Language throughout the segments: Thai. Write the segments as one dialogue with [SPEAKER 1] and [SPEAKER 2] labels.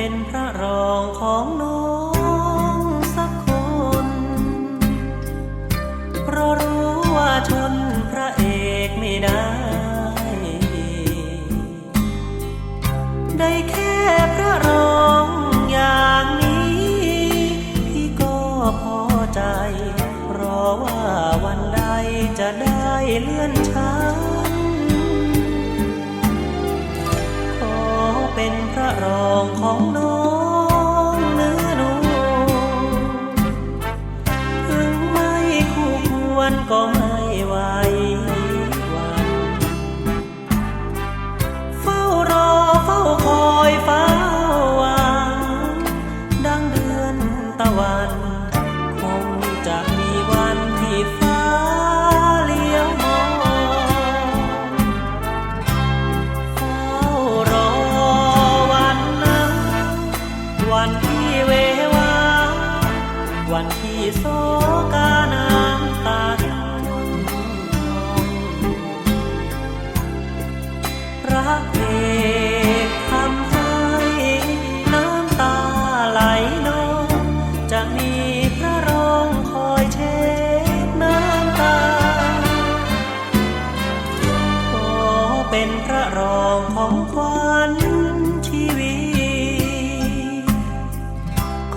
[SPEAKER 1] เป็นพระรองของน้องสักคน เพราะรู้ว่าชนพระเอกไม่ได้ ได้แค่พระรองอย่างนี้ พี่ก็พอใจ รอว่าวันใดจะได้เลื่อนชั้น วันที่โศกาน้ำตาท่วมรักเอกทำให้น้ำตาไหลนองจะมีพระรองคอยเช็ดน้ำตาขอเป็นพระรองของขวัญชีวิต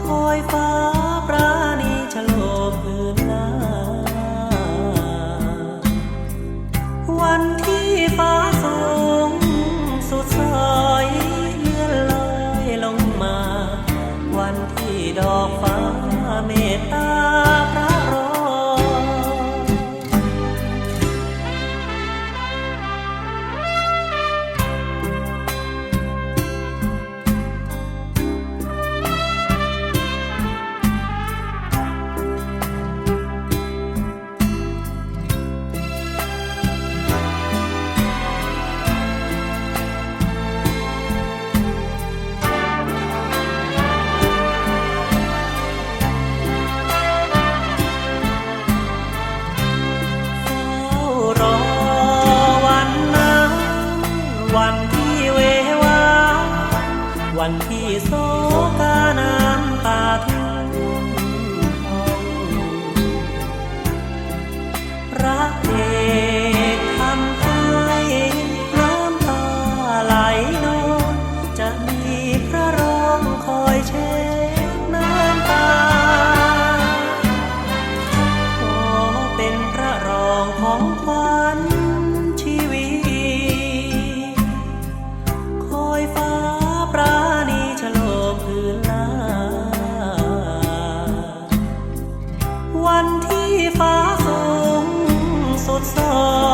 [SPEAKER 1] คอยฟ้า วันที่ฟ้าสูงสุดสายเลื่อนลอยลงมา วันที่ดอกฟ้าเมตตา วันที่โศกาน้ำตาท่วมห้องพระเอกทำให้น้ำตาไหลนองจะมีพระรองคอยเช็ดน้ำตา ขอเป็นพระรองของความ วันที่ฟ้าสูงสุดสอง